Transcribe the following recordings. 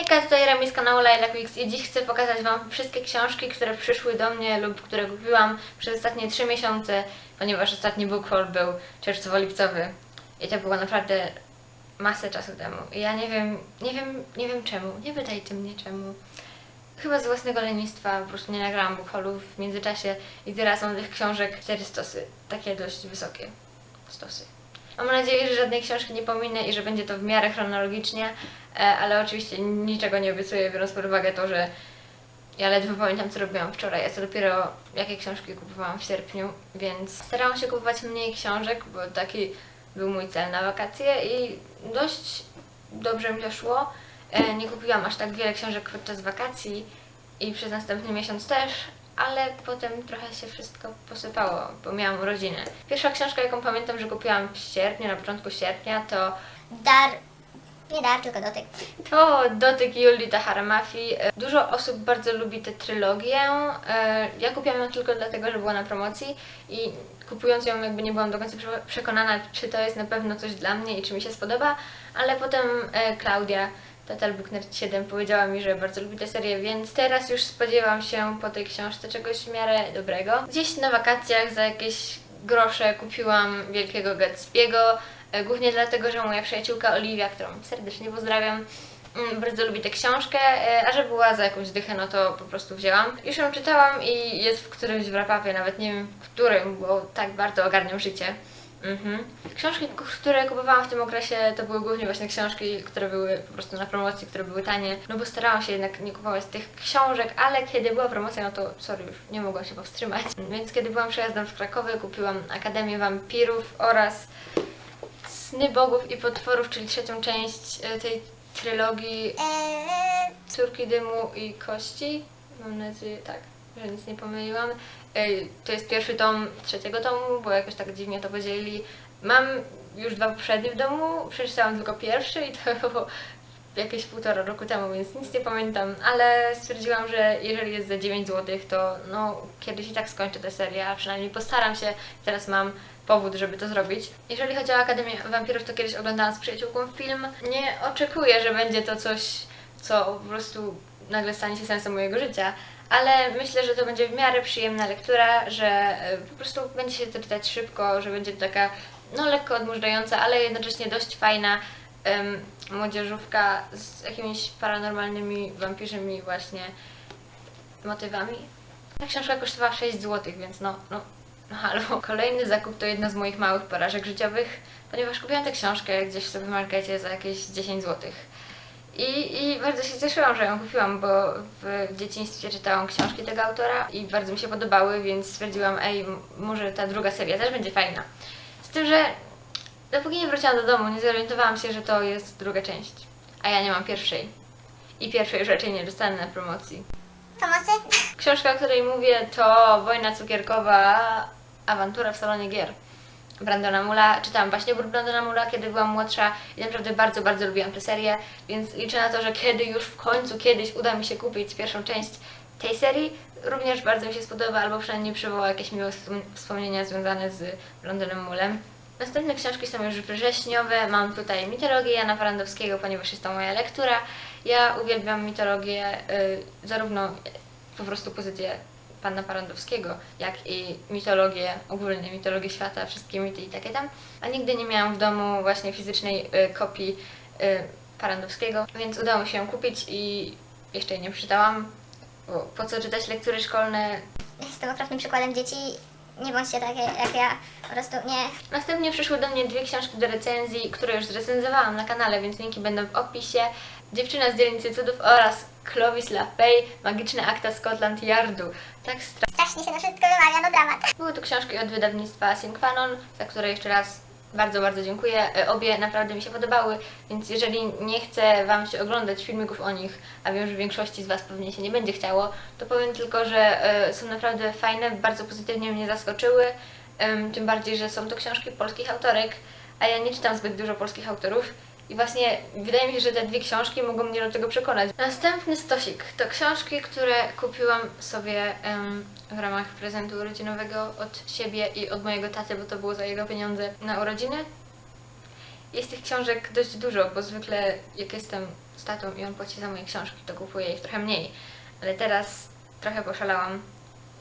Hejka, tutaj Remi z kanału Lilac Weeks i dziś chcę pokazać Wam wszystkie książki, które przyszły do mnie lub które kupiłam przez ostatnie 3 miesiące, ponieważ ostatni book haul był czerwcowo-lipcowy i to było naprawdę masę czasu temu. I ja nie wiem, nie wiem, nie wiem czemu, nie pytajcie mnie czemu. Chyba z własnego lenistwa po prostu nie nagrałam book haulu w międzyczasie i teraz mam tych książek 4 stosy, takie dość wysokie stosy. Mam nadzieję, że żadnej książki nie pominę i że będzie to w miarę chronologicznie, e, ale oczywiście niczego nie obiecuję, biorąc pod uwagę to, że ja ledwo pamiętam, co robiłam wczoraj, a co dopiero jakie książki kupowałam w sierpniu, więc starałam się kupować mniej książek, bo taki był mój cel na wakacje i dość dobrze mi to szło. E, Nie kupiłam aż tak wiele książek podczas wakacji i przez następny miesiąc też, ale potem trochę się wszystko posypało, bo miałam urodziny. Pierwsza książka, jaką pamiętam, że kupiłam w sierpniu, na początku sierpnia, to Dar. Nie dar, tylko dotyk. to Dotyk Julii Tahara-Mafi. Dużo osób bardzo lubi tę trylogię. E, Ja kupiłam ją tylko dlatego, że była na promocji i kupując ją jakby nie byłam do końca prze- przekonana, czy to jest na pewno coś dla mnie i czy mi się spodoba, ale potem e, Klaudia Total Book Nerd 7 powiedziała mi, że bardzo lubi tę serię, więc teraz już spodziewam się po tej książce czegoś w miarę dobrego. Gdzieś na wakacjach za jakieś grosze kupiłam Wielkiego Gatsby'ego, e, głównie dlatego, że moja przyjaciółka Oliwia, którą serdecznie pozdrawiam, mm, bardzo lubi tę książkę, e, a że była za jakąś dychę, no to po prostu wzięłam. Już ją czytałam i jest w którymś wrapapie, nawet nie wiem w którym, bo tak bardzo ogarniam życie. Mhm. Książki, które kupowałam w tym okresie, to były głównie właśnie książki, które były po prostu na promocji, które były tanie, no bo starałam się jednak nie kupować tych książek, ale kiedy była promocja, no to sorry, już nie mogłam się powstrzymać. Więc kiedy byłam przejazdem w Krakowie, kupiłam Akademię Wampirów oraz Sny Bogów i Potworów, czyli trzecią część e, tej trylogii Córki Dymu i Kości. Mam nadzieję, tak, że nic nie pomyliłam. To jest pierwszy tom trzeciego tomu, bo jakoś tak dziwnie to podzielili. Mam już dwa poprzednie w domu, przeczytałam tylko pierwszy i to było jakieś półtora roku temu, więc nic nie pamiętam, ale stwierdziłam, że jeżeli jest za 9 zł, to no kiedyś i tak skończę tę serię, a przynajmniej postaram się. Teraz mam powód, żeby to zrobić. Jeżeli chodzi o Akademię Wampirów, to kiedyś oglądałam z przyjaciółką film. Nie oczekuję, że będzie to coś, co po prostu nagle stanie się sensem mojego życia, ale myślę, że to będzie w miarę przyjemna lektura, że e, po prostu będzie się to czytać szybko, że będzie taka no lekko odmurzająca, ale jednocześnie dość fajna em, młodzieżówka z jakimiś paranormalnymi, wampirzymi właśnie motywami. Ta książka kosztowała 6 zł, więc no, no, no halo. Kolejny zakup to jedna z moich małych porażek życiowych, ponieważ kupiłam tę książkę gdzieś w supermarkecie za jakieś 10 zł. I, I bardzo się cieszyłam, że ją kupiłam, bo w dzieciństwie czytałam książki tego autora i bardzo mi się podobały, więc stwierdziłam, ej, może ta druga seria też będzie fajna. Z tym, że dopóki nie wróciłam do domu, nie zorientowałam się, że to jest druga część, a ja nie mam pierwszej. I pierwszej już raczej nie dostanę na promocji. pomocy? Książka, o której mówię, to Wojna cukierkowa, awantura w salonie gier. Brandona Mula. Czytałam właśnie Brandona Mula, kiedy byłam młodsza i naprawdę bardzo, bardzo lubiłam tę serię, więc liczę na to, że kiedy już w końcu kiedyś uda mi się kupić pierwszą część tej serii, również bardzo mi się spodoba, albo przynajmniej przywoła jakieś miłe wspom- wspomnienia związane z Brandonem Mulem. Następne książki są już wrześniowe. Mam tutaj mitologię Jana Warandowskiego, ponieważ jest to moja lektura. Ja uwielbiam mitologię, y, zarówno po prostu pozycję pana Parandowskiego, jak i mitologię, ogólnie mitologię świata, wszystkie mity i takie tam. A nigdy nie miałam w domu właśnie fizycznej y, kopii y, Parandowskiego, więc udało mi się ją kupić i jeszcze jej nie przeczytałam. Bo po co czytać lektury szkolne? Jestem okropnym przykładem dzieci. Nie bądźcie takie jak ja. Po prostu nie. Następnie przyszły do mnie dwie książki do recenzji, które już zrecenzowałam na kanale, więc linki będą w opisie. Dziewczyna z dzielnicy cudów oraz Clovis LaFay, Magiczne akta Scotland Yardu. Tak stra- Strasznie się na wszystko wymawia, no dramat. Były to książki od wydawnictwa Synkwanon, za które jeszcze raz bardzo, bardzo dziękuję. E, Obie naprawdę mi się podobały, więc jeżeli nie chcę Wam się oglądać filmików o nich, a wiem, że większości z Was pewnie się nie będzie chciało, to powiem tylko, że e, są naprawdę fajne, bardzo pozytywnie mnie zaskoczyły. Tym bardziej, że są to książki polskich autorek, a ja nie czytam zbyt dużo polskich autorów. I właśnie wydaje mi się, że te dwie książki mogą mnie do tego przekonać. Następny stosik to książki, które kupiłam sobie em, w ramach prezentu urodzinowego od siebie i od mojego taty, bo to było za jego pieniądze na urodziny. jest tych książek dość dużo, bo zwykle jak jestem z tatą i on płaci za moje książki, to kupuję ich trochę mniej. Ale teraz trochę poszalałam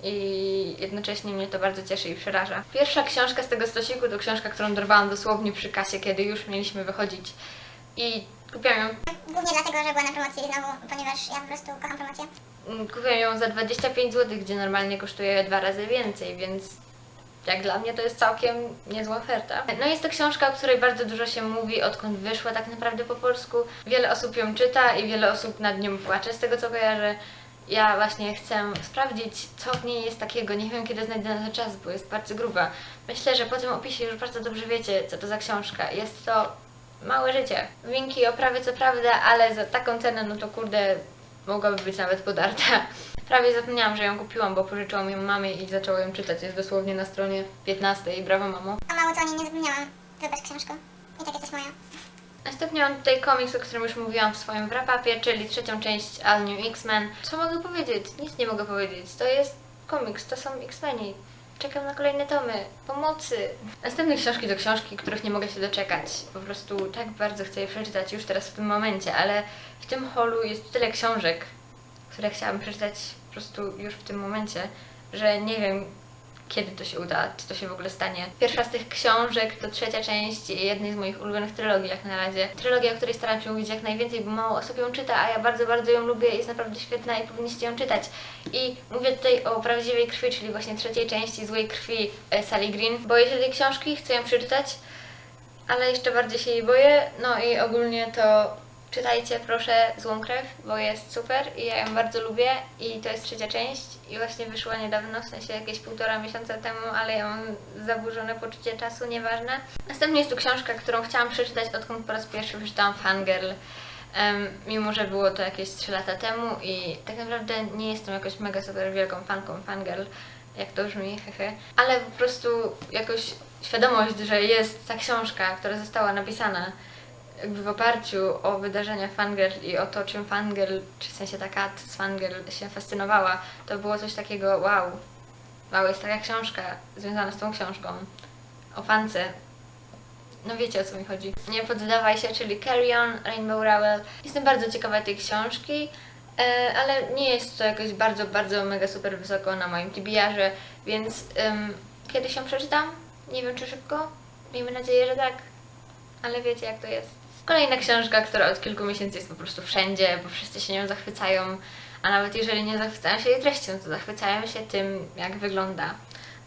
i jednocześnie mnie to bardzo cieszy i przeraża. Pierwsza książka z tego stosiku to książka, którą dorwałam dosłownie przy kasie, kiedy już mieliśmy wychodzić. I kupiłam ją Głównie dlatego, że była na promocji znowu, ponieważ ja po prostu kocham promocję. Mm, Kupiłam ją za 25 zł, gdzie normalnie kosztuje dwa razy więcej, więc jak dla mnie to jest całkiem niezła oferta. No jest to książka, o której bardzo dużo się mówi, odkąd wyszła tak naprawdę po polsku. Wiele osób ją czyta i wiele osób nad nią płacze, z tego co kojarzę. Ja właśnie chcę sprawdzić, co w niej jest takiego. Nie wiem, kiedy znajdę na to czas, bo jest bardzo gruba. Myślę, że po tym opisie już bardzo dobrze wiecie, co to za książka. Jest to małe życie. Winki oprawy co prawda, ale za taką cenę, no to kurde, mogłaby być nawet podarta. Prawie zapomniałam, że ją kupiłam, bo pożyczyłam ją mamie i zaczęła ją czytać. Jest dosłownie na stronie 15. Brawo, mamo. A mało co o niej nie zapomniałam. Wybacz książkę. I takie coś moja. Następnie mam tutaj komiks, o którym już mówiłam w swoim wrapapie, czyli trzecią część All New X-Men. Co mogę powiedzieć? Nic nie mogę powiedzieć. To jest komiks, to są X-Meni. Czekam na kolejne tomy. Pomocy! Następne książki to książki, których nie mogę się doczekać. Po prostu tak bardzo chcę je przeczytać już teraz w tym momencie, ale w tym holu jest tyle książek, które chciałabym przeczytać po prostu już w tym momencie, że nie wiem, kiedy to się uda, czy to się w ogóle stanie. Pierwsza z tych książek to trzecia część jednej z moich ulubionych trylogii jak na razie. Trylogia, o której staram się mówić jak najwięcej, bo mało osób ją czyta, a ja bardzo, bardzo ją lubię, jest naprawdę świetna i powinniście ją czytać. I mówię tutaj o prawdziwej krwi, czyli właśnie trzeciej części złej krwi e, Sally Green. Boję się tej książki, chcę ją przeczytać, ale jeszcze bardziej się jej boję. No i ogólnie to czytajcie proszę Złą Krew, bo jest super i ja ją bardzo lubię i to jest trzecia część i właśnie wyszła niedawno, w sensie jakieś półtora miesiąca temu, ale ja mam zaburzone poczucie czasu, nieważne. Następnie jest tu książka, którą chciałam przeczytać, odkąd po raz pierwszy przeczytałam Fangirl. Em, mimo, że było to jakieś 3 lata temu i tak naprawdę nie jestem jakoś mega super wielką fanką Fangirl, jak to brzmi, hehe. Ale po prostu jakoś świadomość, że jest ta książka, która została napisana jakby w oparciu o wydarzenia Fangirl i o to, czym Fangirl, czy w sensie ta Kat z Fangirl się fascynowała, to było coś takiego wow. Wow, jest taka książka związana z tą książką o fance. No wiecie o co mi chodzi. Nie poddawaj się, czyli Carry On, Rainbow Rowell. Jestem bardzo ciekawa tej książki, e, ale nie jest to jakoś bardzo, bardzo mega super wysoko na moim TBR-ze, więc em, kiedyś ją przeczytam. Nie wiem czy szybko. Miejmy nadzieję, że tak ale wiecie jak to jest. Kolejna książka, która od kilku miesięcy jest po prostu wszędzie, bo wszyscy się nią zachwycają, a nawet jeżeli nie zachwycają się jej treścią, to zachwycają się tym, jak wygląda.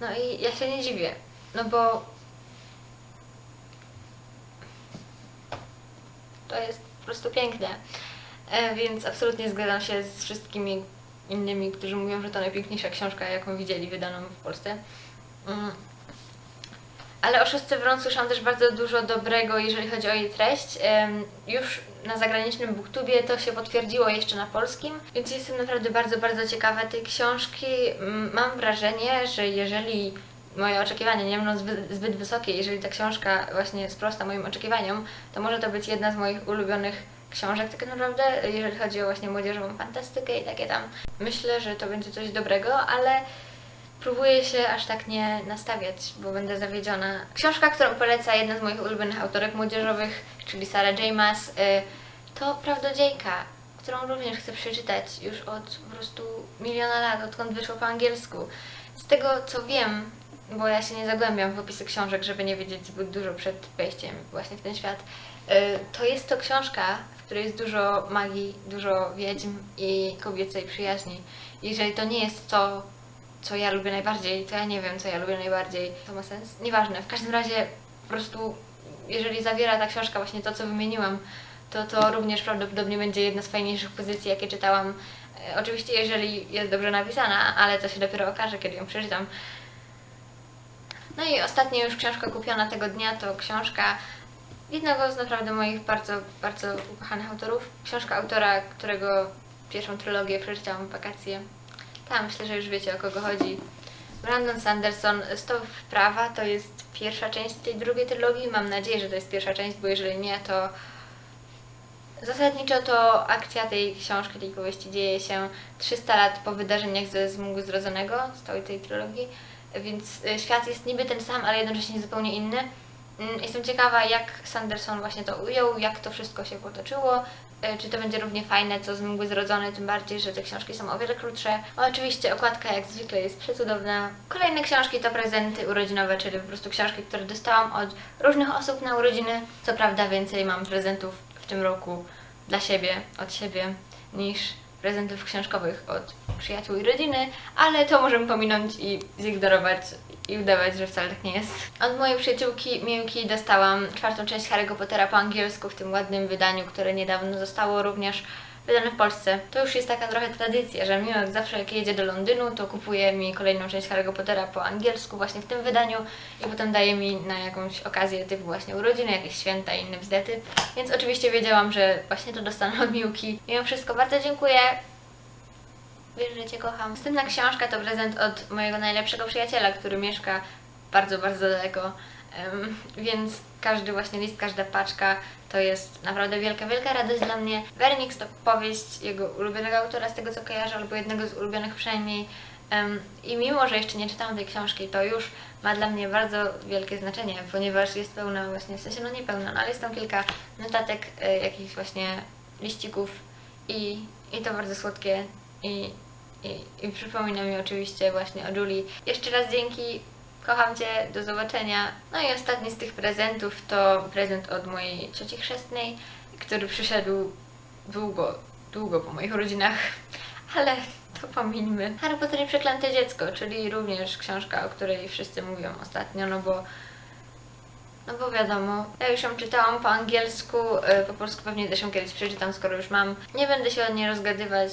No i ja się nie dziwię, no bo to jest po prostu piękne. E, więc absolutnie zgadzam się z wszystkimi innymi, którzy mówią, że to najpiękniejsza książka, jaką widzieli wydaną w Polsce. Ale o Szóstce Wron słyszałam też bardzo dużo dobrego, jeżeli chodzi o jej treść. Już na zagranicznym booktubie to się potwierdziło jeszcze na polskim, więc jestem naprawdę bardzo, bardzo ciekawa tej książki. Mam wrażenie, że jeżeli moje oczekiwania nie będą zbyt, zbyt wysokie, jeżeli ta książka właśnie sprosta moim oczekiwaniom, to może to być jedna z moich ulubionych książek tak naprawdę, jeżeli chodzi o właśnie młodzieżową fantastykę i takie tam. Myślę, że to będzie coś dobrego, ale próbuję się aż tak nie nastawiać, bo będę zawiedziona. Książka, którą poleca jedna z moich ulubionych autorek młodzieżowych, czyli Sarah J. Maas, y, to Prawdodziejka, którą również chcę przeczytać już od po prostu miliona lat, odkąd wyszło po angielsku. Z tego co wiem, bo ja się nie zagłębiam w opisy książek, żeby nie wiedzieć zbyt dużo przed wejściem właśnie w ten świat, y, to jest to książka, w której jest dużo magii, dużo wiedźm i kobiecej przyjaźni. Jeżeli to nie jest to, co ja lubię najbardziej, to ja nie wiem, co ja lubię najbardziej. To ma sens? Nieważne. W każdym razie po prostu, jeżeli zawiera ta książka właśnie to, co wymieniłam, to to również prawdopodobnie będzie jedna z fajniejszych pozycji, jakie czytałam. E, oczywiście, jeżeli jest dobrze napisana, ale to się dopiero okaże, kiedy ją przeczytam. No i ostatnia już książka kupiona tego dnia to książka jednego z naprawdę moich bardzo, bardzo ukochanych autorów. Książka autora, którego pierwszą trylogię przeczytałam w wakacje. Tam myślę, że już wiecie o kogo chodzi. Brandon Sanderson, Stop Prawa to jest pierwsza część tej drugiej trylogii. Mam nadzieję, że to jest pierwsza część, bo jeżeli nie, to zasadniczo to akcja tej książki, tej powieści dzieje się 300 lat po wydarzeniach ze Zmógu Zrodzonego, z całej tej trylogii, więc y, świat jest niby ten sam, ale jednocześnie zupełnie inny. Mm, Jestem ciekawa, jak Sanderson właśnie to ujął, jak to wszystko się potoczyło. e, Czy to będzie równie fajne, co z Mgły Zrodzone, tym bardziej, że te książki są o wiele krótsze. Oczywiście okładka jak zwykle jest przecudowna. Kolejne książki to prezenty urodzinowe, czyli po prostu książki, które dostałam od różnych osób na urodziny. Co prawda więcej mam prezentów w tym roku dla siebie, od siebie, niż prezentów książkowych od przyjaciół i rodziny, ale to możemy pominąć i zignorować i udawać, że wcale tak nie jest. Od mojej przyjaciółki Miłki dostałam czwartą część Harry'ego Pottera po angielsku w tym ładnym wydaniu, które niedawno zostało również wydane w Polsce. To już jest taka trochę tradycja, że Miłek zawsze jak jedzie do Londynu, to kupuje mi kolejną część Harry'ego Pottera po angielsku właśnie w tym wydaniu i potem daje mi na jakąś okazję typu właśnie urodziny, jakieś święta i inne wzdety. Więc oczywiście wiedziałam, że właśnie to dostanę od Miłki. Mimo wszystko bardzo dziękuję. Wiesz, że Cię kocham. Następna książka to prezent od mojego najlepszego przyjaciela, który mieszka bardzo, bardzo daleko. Więc każdy właśnie list, każda paczka to jest naprawdę wielka, wielka radość dla mnie. Wernix to powieść jego ulubionego autora, z tego co kojarzę, albo jednego z ulubionych przynajmniej. I mimo, że jeszcze nie czytałam tej książki, to już ma dla mnie bardzo wielkie znaczenie, ponieważ jest pełna właśnie, w sensie no nie pełna, no ale jest tam kilka notatek, e, jakichś właśnie liścików i, i to bardzo słodkie i, i, i przypomina mi oczywiście właśnie o Julii. Jeszcze raz dzięki, kocham Cię, do zobaczenia. No i ostatni z tych prezentów to prezent od mojej cioci chrzestnej, który przyszedł długo, długo po moich urodzinach, ale to pomińmy. Harry Potter i Przeklęte Dziecko, czyli również książka, o której wszyscy mówią ostatnio, no bo no bo wiadomo, ja już ją czytałam po angielsku, y, po polsku pewnie też ją kiedyś przeczytam, skoro już mam. Nie będę się od niej rozgadywać.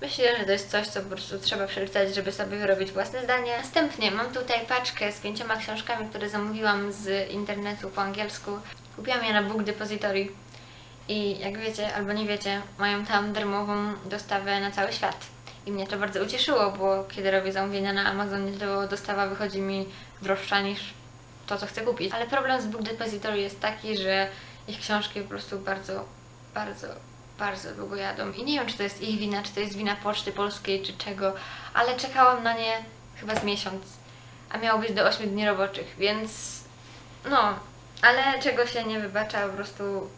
Myślę, że to jest coś, co po prostu trzeba przeczytać, żeby sobie wyrobić własne zdanie. Następnie mam tutaj paczkę z pięcioma książkami, które zamówiłam z internetu po angielsku. Kupiłam je na Book Depository i jak wiecie albo nie wiecie, mają tam darmową dostawę na cały świat. I mnie to bardzo ucieszyło, bo kiedy robię zamówienia na Amazonie, to dostawa wychodzi mi droższa niż to, co chcę kupić. Ale problem z Book Depository jest taki, że ich książki po prostu bardzo, bardzo, bardzo długo jadą. I nie wiem, czy to jest ich wina, czy to jest wina Poczty Polskiej, czy czego, ale czekałam na nie chyba z miesiąc, a miało być do 8 dni roboczych, więc no, ale czego się nie wybacza, po prostu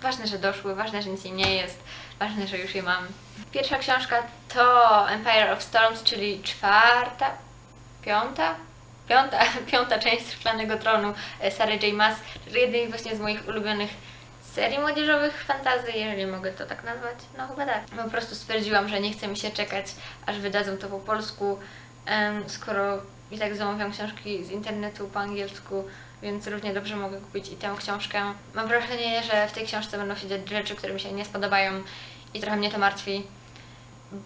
ważne, że doszły, ważne, że nic im nie jest, ważne, że już je mam. Pierwsza książka to Empire of Storms, czyli czwarta, piąta, piąta, piąta część Szklanego Tronu e, Sary J. Maas, czyli jednej właśnie z moich ulubionych serii młodzieżowych fantazy, jeżeli mogę to tak nazwać. No chyba tak. Po prostu stwierdziłam, że nie chce mi się czekać, aż wydadzą to po polsku, skoro i tak zamawiam książki z internetu po angielsku, więc równie dobrze mogę kupić i tę książkę. Mam wrażenie, że w tej książce będą się dziać rzeczy, które mi się nie spodobają i trochę mnie to martwi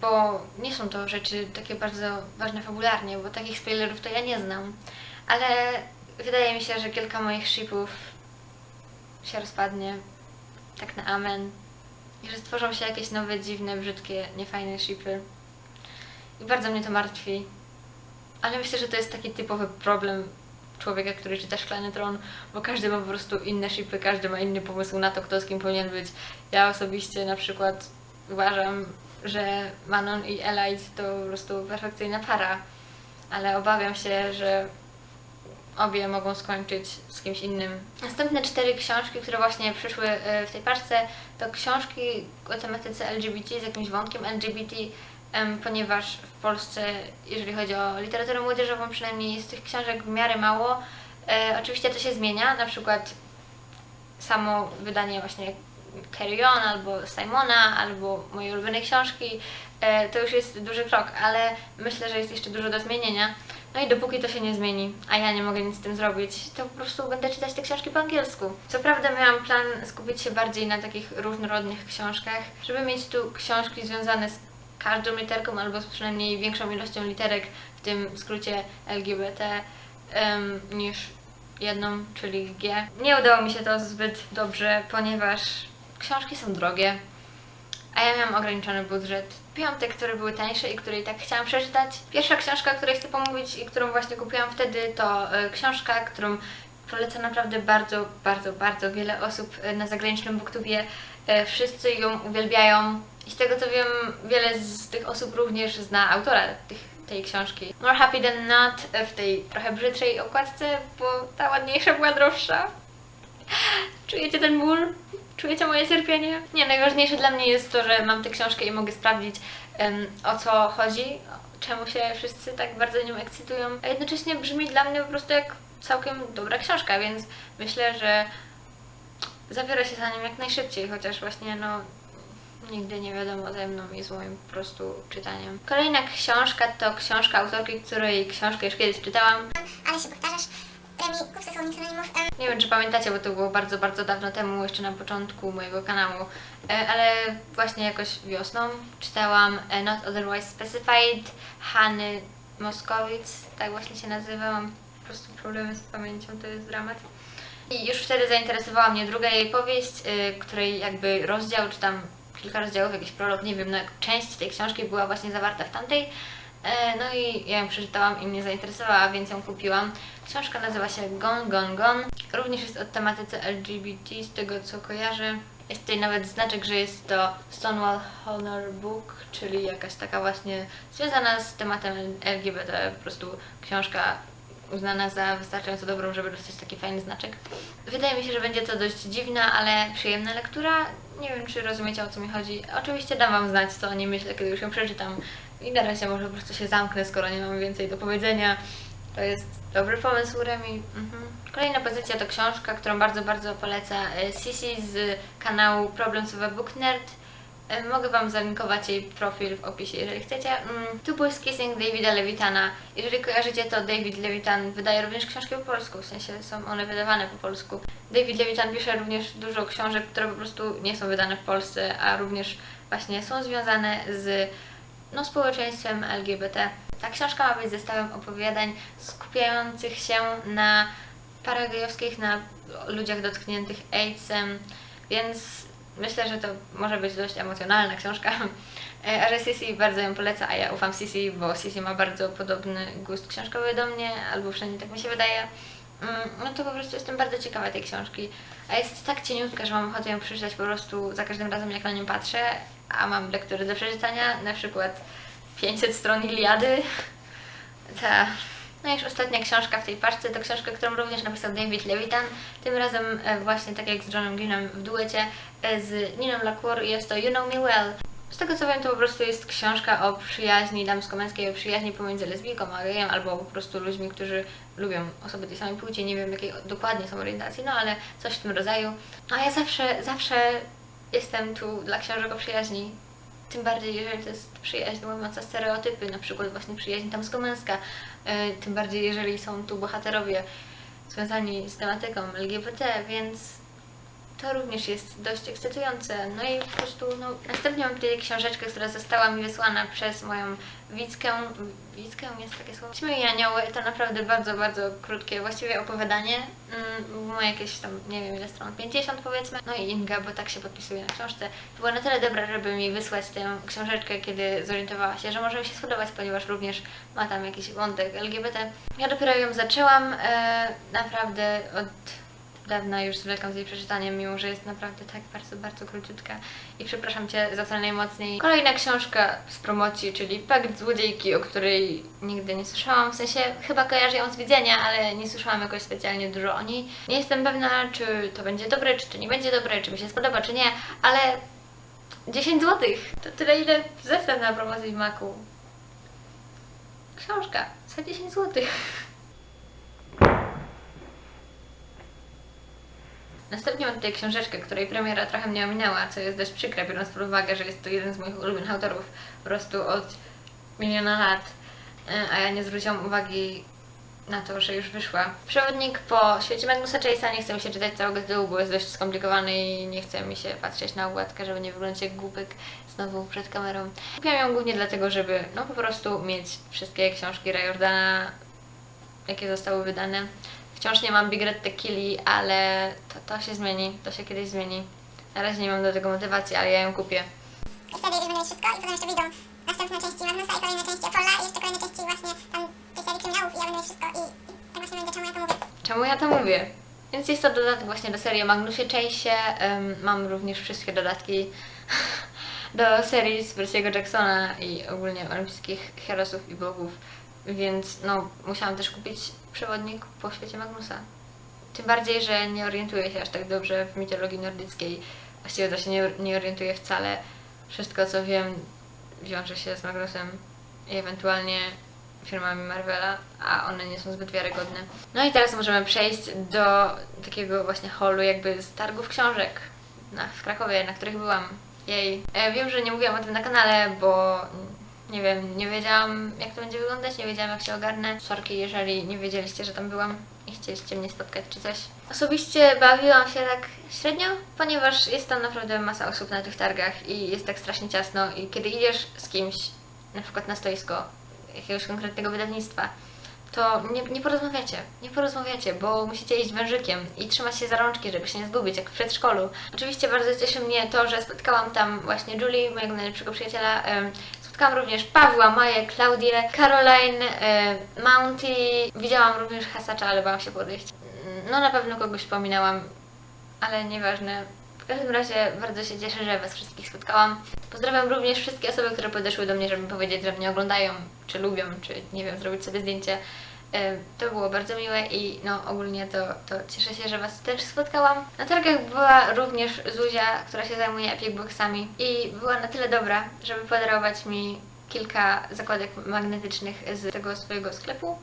bo nie są to rzeczy takie bardzo ważne fabularnie, bo takich spoilerów to ja nie znam. Ale wydaje mi się, że kilka moich shipów się rozpadnie, tak na amen. I że stworzą się jakieś nowe, dziwne, brzydkie, niefajne shipy. I bardzo mnie to martwi. Ale myślę, że to jest taki typowy problem człowieka, który czyta Szklany Tron, bo każdy ma po prostu inne shipy, każdy ma inny pomysł na to, kto z kim powinien być. Ja osobiście na przykład uważam, że Manon i Elite to po prostu perfekcyjna para, ale obawiam się, że obie mogą skończyć z kimś innym. Następne cztery książki, które właśnie przyszły e, w tej paczce, to książki o tematyce LGBT z jakimś wątkiem LGBT, ponieważ w Polsce, jeżeli chodzi o literaturę młodzieżową, przynajmniej jest tych książek w miarę mało. E, oczywiście to się zmienia, na przykład samo wydanie właśnie Carry On, albo Simona, albo moje ulubione książki, e, to już jest duży krok, ale myślę, że jest jeszcze dużo do zmienienia. No i dopóki to się nie zmieni, a ja nie mogę nic z tym zrobić, to po prostu będę czytać te książki po angielsku. Co prawda miałam plan skupić się bardziej na takich różnorodnych książkach, żeby mieć tu książki związane z każdą literką albo z przynajmniej większą ilością literek, w tym skrócie LGBT, em, niż jedną, czyli G. Nie udało mi się to zbyt dobrze, ponieważ książki są drogie, a ja miałam ograniczony budżet. Piątek, które były tańsze i które i tak chciałam przeczytać. Pierwsza książka, o której chcę pomówić i którą właśnie kupiłam wtedy, to e, książka, którą poleca naprawdę bardzo, bardzo, bardzo wiele osób e, na zagranicznym booktubie. E, Wszyscy ją uwielbiają i z tego co wiem, wiele z tych osób również zna autora tych tej książki. More Happy Than Not w tej trochę brzydszej okładce, bo ta ładniejsza była droższa. Czujecie ten ból? Czujecie moje cierpienie? Nie, najważniejsze dla mnie jest to, że mam tę książkę i mogę sprawdzić em, o co chodzi, czemu się wszyscy tak bardzo nią ekscytują, a jednocześnie brzmi dla mnie po prostu jak całkiem dobra książka, więc myślę, że zabiorę się za nim jak najszybciej, chociaż właśnie no nigdy nie wiadomo ze mną i z moim po prostu czytaniem. Kolejna książka to książka autorki, której książkę już kiedyś czytałam. Ale się powtarzasz. Nie wiem, czy pamiętacie, bo to było bardzo, bardzo dawno temu, jeszcze na początku mojego kanału, E, ale właśnie jakoś wiosną czytałam e, Not Otherwise Specified Hany Moskowitz, tak właśnie się nazywa, mam po prostu problemy z pamięcią, to jest dramat. I już wtedy zainteresowała mnie druga jej powieść, y, której jakby rozdział, czy tam kilka rozdziałów, jakiś prolog, nie wiem, no jak część tej książki była właśnie zawarta w tamtej. E, No i ja ją przeczytałam i mnie zainteresowała, więc ją kupiłam. Książka nazywa się Gone, Gone, Gone. Również jest o tematyce LGBT, z tego co kojarzę. Jest tutaj nawet znaczek, że jest to Stonewall Honor Book, czyli jakaś taka właśnie związana z tematem LGBT, po prostu książka uznana za wystarczająco dobrą, żeby dostać taki fajny znaczek. Wydaje mi się, że będzie to dość dziwna, ale przyjemna lektura. Nie wiem, czy rozumiecie o co mi chodzi. Oczywiście dam Wam znać, co o niej myślę, kiedy już ją przeczytam. I na razie może po prostu się zamknę, skoro nie mam więcej do powiedzenia. To jest dobry pomysł, Remi. Mhm. Kolejna pozycja to książka, którą bardzo, bardzo poleca e, Sisi z kanału Problems of a Book Nerd. E, Mogę Wam zalinkować jej profil w opisie, jeżeli chcecie. Mm, Two Boys Kissing Davida Levitana. Jeżeli kojarzycie, to David Levitan wydaje również książki po polsku, w sensie są one wydawane po polsku. David Levitan pisze również dużo książek, które po prostu nie są wydane w Polsce, a również właśnie są związane z no, społeczeństwem LGBT. Ta książka ma być zestawem opowiadań skupiających się na parach gejowskich, na ludziach dotkniętych AIDS-em, więc myślę, że to może być dość emocjonalna książka. E, A że Sisi bardzo ją poleca, a ja ufam Sisi, bo Sisi ma bardzo podobny gust książkowy do mnie, albo przynajmniej tak mi się wydaje. Mm, No to po prostu jestem bardzo ciekawa tej książki. A jest tak cieniutka, że mam ochotę ją przeczytać po prostu za każdym razem, jak na nią patrzę, a mam lektury do przeczytania, na przykład 500 stron Iliady. Ta. No już ostatnia książka w tej paczce to książka, którą również napisał David Levitan. Tym razem e, właśnie tak jak z Johnem Greenem w duecie e, z Niną Lacour jest to You Know Me Well. Z tego co wiem to po prostu jest książka o przyjaźni damsko-męskiej, o przyjaźni pomiędzy lesbijką a gejem albo po prostu ludźmi, którzy lubią osoby tej samej płci, nie wiem jakiej dokładnie są orientacji, no ale coś w tym rodzaju. A ja zawsze, zawsze jestem tu dla książek o przyjaźni. Tym bardziej, jeżeli to jest przyjaźń łamiąca stereotypy, na przykład właśnie przyjaźń damsko-męska. E, Tym bardziej, jeżeli są tu bohaterowie związani z tematyką LGBT, więc to również jest dość ekscytujące. No i po prostu, no, następnie mam tutaj książeczkę, która została mi wysłana przez moją Wickę. Wickę jest takie słowo. Śmieję i anioły to naprawdę bardzo, bardzo krótkie, właściwie opowiadanie. Mm, ma jakieś tam, nie wiem ile stron, 50 powiedzmy. No i Inga, bo tak się podpisuje na książce. Była na tyle dobra, żeby mi wysłać tę książeczkę, kiedy zorientowała się, że może mi się spodobać, ponieważ również ma tam jakiś wątek LGBT. Ja dopiero ją zaczęłam, e, naprawdę od dawna już zwlekam z jej przeczytaniem, mimo że jest naprawdę tak bardzo, bardzo króciutka. I przepraszam Cię za co najmocniej. Kolejna książka z promocji, czyli Pakt Złodziejki, o której nigdy nie słyszałam. W sensie chyba kojarzę ją z widzenia, ale nie słyszałam jakoś specjalnie dużo o niej. Nie jestem pewna, czy to będzie dobre, czy to nie będzie dobre, czy mi się spodoba, czy nie, ale 10 zł to tyle, ile zestaw na promocji w Maku. Książka za 10 zł. Następnie mam tutaj książeczkę, której premiera trochę mnie ominęła, co jest dość przykre, biorąc pod uwagę, że jest to jeden z moich ulubionych autorów po prostu od miliona lat, E, a ja nie zwróciłam uwagi na to, że już wyszła. Przewodnik po świecie Magnusa Chase'a, nie chcę mi się czytać całego tytułu, bo jest dość skomplikowany i nie chce mi się patrzeć na układkę, żeby nie wyglądać jak głupek znowu przed kamerą. Kupiłam ją głównie dlatego, żeby no po prostu mieć wszystkie książki Ray Jordana, jakie zostały wydane. Wciąż nie mam Big Red Tequili, ale to, to się zmieni, to się kiedyś zmieni. Na razie nie mam do tego motywacji, ale ja ją kupię. I wtedy już będę mieć wszystko i potem jeszcze wyjdą następne części Magnusa i kolejne części i jeszcze kolejne części właśnie tam tej serii kryminałów i ja będę mieć wszystko i, i tak właśnie będzie, czemu ja to mówię. Czemu ja to mówię? Więc jest to dodatek właśnie do serii o Magnusie Chase'ie. Em, mam również wszystkie dodatki. do serii z Percy'ego Jacksona i ogólnie olimpijskich herosów i bogów, więc no musiałam też kupić przewodnik po świecie Magnusa. Tym bardziej, że nie orientuję się aż tak dobrze w mitologii nordyckiej. Właściwie to się nie, nie orientuję wcale. Wszystko co wiem wiąże się z Magnusem i ewentualnie firmami Marvela, a one nie są zbyt wiarygodne. No i teraz możemy przejść do takiego właśnie holu jakby z targów książek na, w Krakowie, na których byłam. Jej. E, wiem, że nie mówiłam o tym na kanale, bo nie wiem, nie wiedziałam jak to będzie wyglądać, nie wiedziałam jak się ogarnę. Sorki, jeżeli nie wiedzieliście, że tam byłam i chcieliście mnie spotkać czy coś. Osobiście bawiłam się tak średnio, ponieważ jest tam naprawdę masa osób na tych targach i jest tak strasznie ciasno i kiedy idziesz z kimś, na przykład na stoisko jakiegoś konkretnego wydawnictwa, to nie, nie porozmawiacie, nie porozmawiacie, bo musicie iść wężykiem i trzymać się za rączki, żeby się nie zgubić, jak w przedszkolu. Oczywiście bardzo cieszy mnie to, że spotkałam tam właśnie Julie, mojego najlepszego przyjaciela, spotkałam również Pawła, Maję, Klaudię, Caroline, e, Mounty, widziałam również Hasacza, ale bałam się podejść. No na pewno kogoś pominęłam, ale nieważne. W każdym razie bardzo się cieszę, że Was wszystkich spotkałam. Pozdrawiam również wszystkie osoby, które podeszły do mnie, żeby powiedzieć, że mnie oglądają, czy lubią, czy nie wiem, zrobić sobie zdjęcie. E, To było bardzo miłe i no ogólnie to, to cieszę się, że Was też spotkałam. Na targach była również Zuzia, która się zajmuje Epic Boxami i była na tyle dobra, żeby podarować mi kilka zakładek magnetycznych z tego swojego sklepu.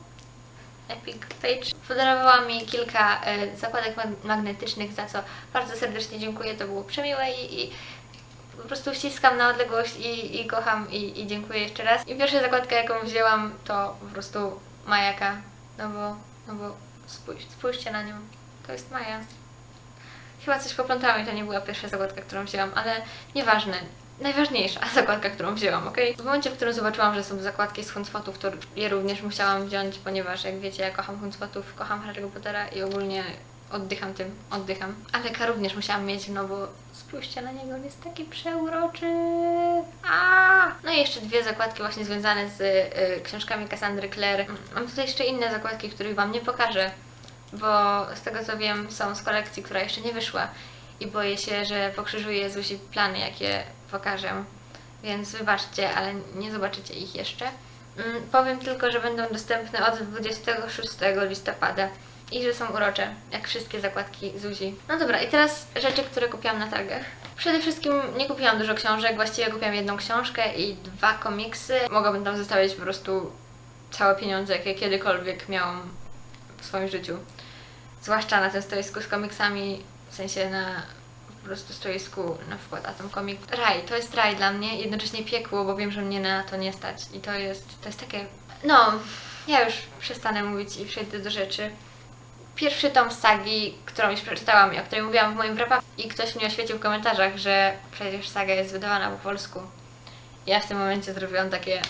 Epic Page. Podarowała mi kilka e, zakładek mag- magnetycznych, za co bardzo serdecznie dziękuję, to było przemiłe i, i po prostu ściskam na odległość i, i kocham i, i dziękuję jeszcze raz. I pierwsza zakładka jaką wzięłam to po prostu Majaka, no bo, no bo spójrz, spójrzcie na nią, to jest Maja. Chyba coś poplątałam i to nie była pierwsza zakładka, którą wzięłam, ale nieważne. Najważniejsza zakładka, którą wzięłam, ok? W momencie, w którym zobaczyłam, że są zakładki z Huncfotów, to je również musiałam wziąć, ponieważ jak wiecie, ja kocham Huncfotów, kocham Harry'ego Pottera i ogólnie oddycham tym, oddycham. Ale K również musiałam mieć, no bo spójrzcie na niego, on jest taki przeuroczy. A! No i jeszcze dwie zakładki właśnie związane z y, książkami Cassandry Clare. Mam tutaj jeszcze inne zakładki, których Wam nie pokażę, bo z tego co wiem są z kolekcji, która jeszcze nie wyszła i boję się, że pokrzyżuję Zuzi plany, jakie pokażę. Więc wybaczcie, ale nie zobaczycie ich jeszcze. Mm, powiem tylko, że będą dostępne od 26 listopada i że są urocze, jak wszystkie zakładki Zuzi. No dobra, i teraz rzeczy, które kupiłam na targach. Przede wszystkim nie kupiłam dużo książek, właściwie kupiłam jedną książkę i dwa komiksy. Mogłabym tam zostawić po prostu całe pieniądze, jakie kiedykolwiek miałam w swoim życiu. Zwłaszcza na tym stoisku z komiksami, w sensie na po prostu stoisku na przykład Atom Comic. Raj, to jest raj dla mnie, jednocześnie piekło, bo wiem, że mnie na to nie stać. I to jest, to jest takie... No, ja już przestanę mówić i przejdę do rzeczy. Pierwszy tom sagi, którą już przeczytałam i o której mówiłam w moim wrap i ktoś mnie oświecił w komentarzach, że przecież saga jest wydawana po polsku. Ja w tym momencie zrobiłam takie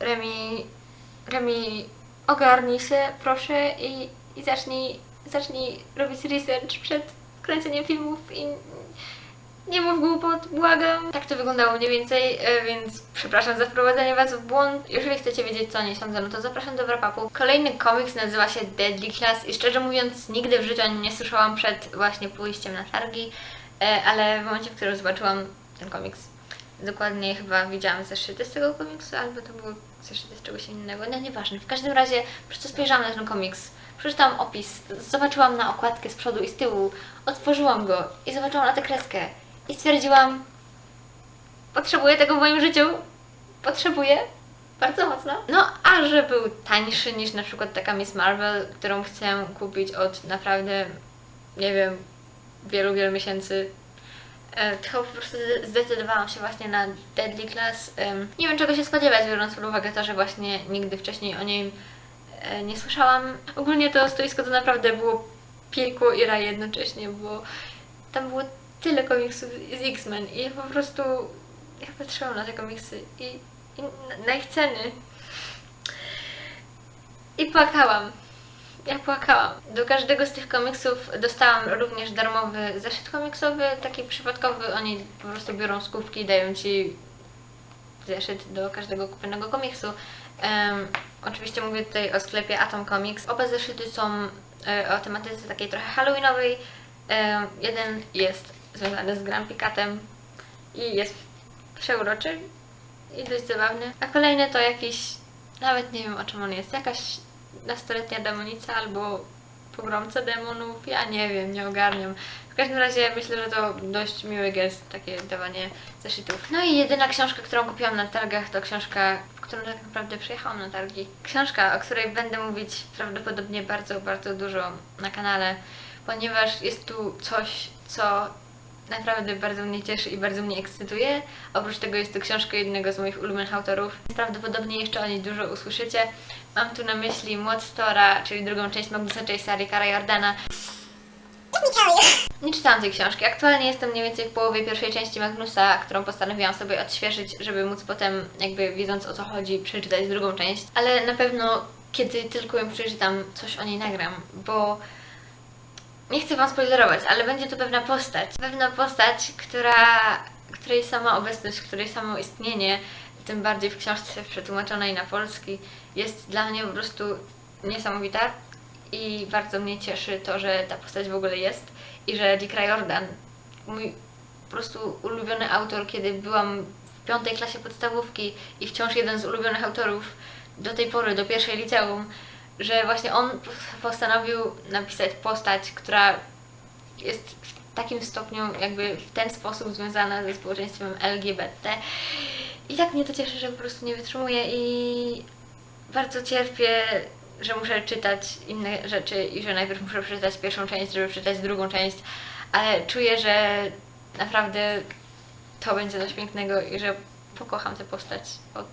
Remi, Remi, ogarnij się proszę i, i zacznij, zacznij robić research przed kręceniem filmów i nie mów głupot, błagam. Tak to wyglądało mniej więcej, e, więc przepraszam za wprowadzenie Was w błąd. Jeżeli chcecie wiedzieć co o niej sądzę, no to zapraszam do wrap-upu. Kolejny komiks nazywa się Deadly Class i szczerze mówiąc nigdy w życiu o nim nie słyszałam przed właśnie pójściem na targi, e, ale w momencie, w którym zobaczyłam ten komiks, dokładnie chyba widziałam zeszyty z tego komiksu, albo to były zeszyty z czegoś innego, no nieważne. W każdym razie po prostu spojrzałam na ten komiks, przeczytałam opis, zobaczyłam na okładkę z przodu i z tyłu, otworzyłam go i zobaczyłam na tę kreskę i stwierdziłam, potrzebuję tego w moim życiu, potrzebuję, bardzo mocno. No, a że był tańszy niż na przykład taka Miss Marvel, którą chcę kupić od naprawdę, nie wiem, wielu, wielu miesięcy, e, to po prostu zdecydowałam się właśnie na Deadly Class. Nie wiem czego się spodziewać, biorąc pod uwagę to, że właśnie nigdy wcześniej o niej e, nie słyszałam. Ogólnie to stoisko to naprawdę było piekło i raj jednocześnie, bo tam było tyle komiksów z X-Men i po prostu ja patrzyłam na te komiksy i, i na- ich ceny i płakałam. Ja płakałam. Do każdego z tych komiksów dostałam również darmowy zeszyt komiksowy, taki przypadkowy. Oni po prostu biorą skupki i dają ci zeszyt do każdego kupionego komiksu. Em, oczywiście mówię tutaj o sklepie Atom Comics. Oba zeszyty są e, o tematyce takiej trochę halloweenowej. Em, jeden jest związany z Grumpy Catem i jest przeuroczy i dość zabawny. A kolejny to jakiś, nawet nie wiem o czym on jest, jakaś nastoletnia demonica albo pogromca demonów, ja nie wiem, nie ogarniam. W każdym razie myślę, że to dość miły gest, takie dawanie zeszytów. No i jedyna książka, którą kupiłam na targach, to książka, w którą tak naprawdę przyjechałam na targi. Książka, o której będę mówić prawdopodobnie bardzo, bardzo dużo na kanale, ponieważ jest tu coś, co naprawdę bardzo mnie cieszy i bardzo mnie ekscytuje. Oprócz tego jest to książka jednego z moich ulubionych autorów. Prawdopodobnie jeszcze o niej dużo usłyszycie. Mam tu na myśli Młot Tora, czyli drugą część Magnusa Chase'a Rickara Jordana. Nie czytałam tej książki. Aktualnie jestem mniej więcej w połowie pierwszej części Magnusa, którą postanowiłam sobie odświeżyć, żeby móc potem, jakby wiedząc o co chodzi, przeczytać drugą część. Ale na pewno, kiedy tylko ją przeczytam, coś o niej nagram, bo nie chcę Wam spoilerować, ale będzie to pewna postać. Pewna postać, która, której sama obecność, której samo istnienie, tym bardziej w książce przetłumaczonej na polski, jest dla mnie po prostu niesamowita. I bardzo mnie cieszy to, że ta postać w ogóle jest i że Dick Riordan, mój po prostu ulubiony autor, kiedy byłam w piątej klasie podstawówki i wciąż jeden z ulubionych autorów do tej pory, do pierwszej liceum, że właśnie on postanowił napisać postać, która jest w takim stopniu, jakby w ten sposób związana ze społeczeństwem LGBT. I tak mnie to cieszy, że po prostu nie wytrzymuję i bardzo cierpię, że muszę czytać inne rzeczy i że najpierw muszę przeczytać pierwszą część, żeby przeczytać drugą część, ale czuję, że naprawdę to będzie coś pięknego i że pokocham tę postać od,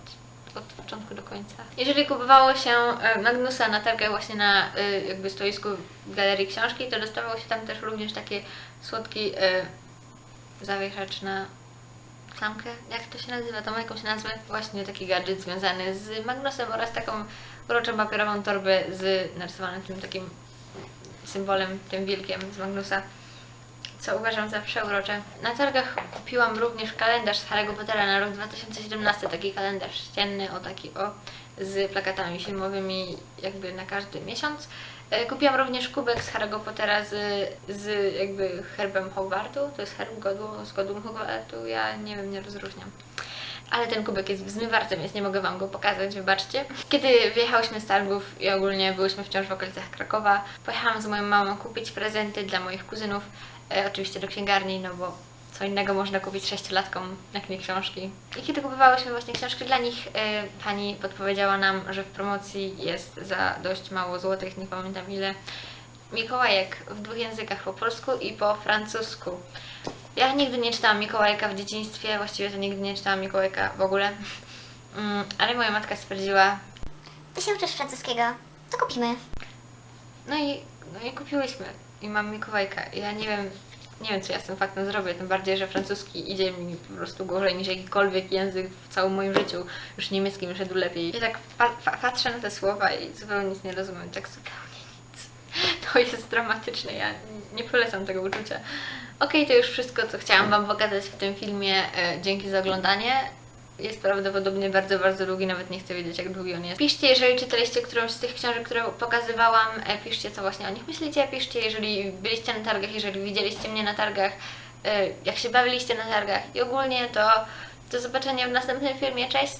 od początku do końca. Jeżeli kupowało się e, Magnusa na targach właśnie na e, jakby stoisku w galerii książki, to dostawało się tam też również takie słodki e, zawieszacz na klamkę, jak to się nazywa, to ma jakąś nazwę, właśnie taki gadżet związany z Magnusem oraz taką uroczą papierową torbę z narysowanym tym takim symbolem, tym wilkiem z Magnusa, co uważam za przeurocze. Na targach kupiłam również kalendarz z Harry'ego Pottera na rok 2017, taki kalendarz ścienny, o taki o, z plakatami filmowymi jakby na każdy miesiąc. E, Kupiłam również kubek z Harry'ego Pottera z, z jakby herbem Hogwartu, to jest herb godło, z godłą Hogwartu, ja nie wiem, nie rozróżniam. Ale ten kubek jest w zmywarce, więc nie mogę Wam go pokazać, wybaczcie. Kiedy wyjechałyśmy z targów i ogólnie byłyśmy wciąż w okolicach Krakowa, pojechałam z moją mamą kupić prezenty dla moich kuzynów, e, oczywiście do księgarni, no bo co innego można kupić sześciolatkom, jak nie książki. I kiedy kupowałyśmy właśnie książki dla nich, e, pani podpowiedziała nam, że w promocji jest za dość mało złotych, nie pamiętam ile, Mikołajek w dwóch językach, po polsku i po francusku. Ja nigdy nie czytałam Mikołajka w dzieciństwie, właściwie to nigdy nie czytałam Mikołajka w ogóle. Mm, ale moja matka stwierdziła, Ty się uczysz francuskiego. To kupimy. no i, no i kupiłyśmy. I mam Mikołajka. Ja nie wiem, nie wiem co ja z tym faktem zrobię, tym bardziej, że francuski idzie mi po prostu gorzej niż jakikolwiek język w całym moim życiu. Już niemiecki mi szedł lepiej. I tak pa- pa- patrzę na te słowa i zupełnie nic nie rozumiem, tak zupełnie nic. To jest dramatyczne, ja nie polecam tego uczucia. Okej, to już wszystko, co chciałam Wam pokazać w tym filmie. E, dzięki za oglądanie. Jest prawdopodobnie bardzo, bardzo długi, nawet nie chcę wiedzieć jak długi on jest. Piszcie, jeżeli czytaliście którąś z tych książek, które pokazywałam, e, piszcie co właśnie o nich myślicie, piszcie, jeżeli byliście na targach, jeżeli widzieliście mnie na targach, e, jak się bawiliście na targach i ogólnie to do zobaczenia w następnym filmie, cześć!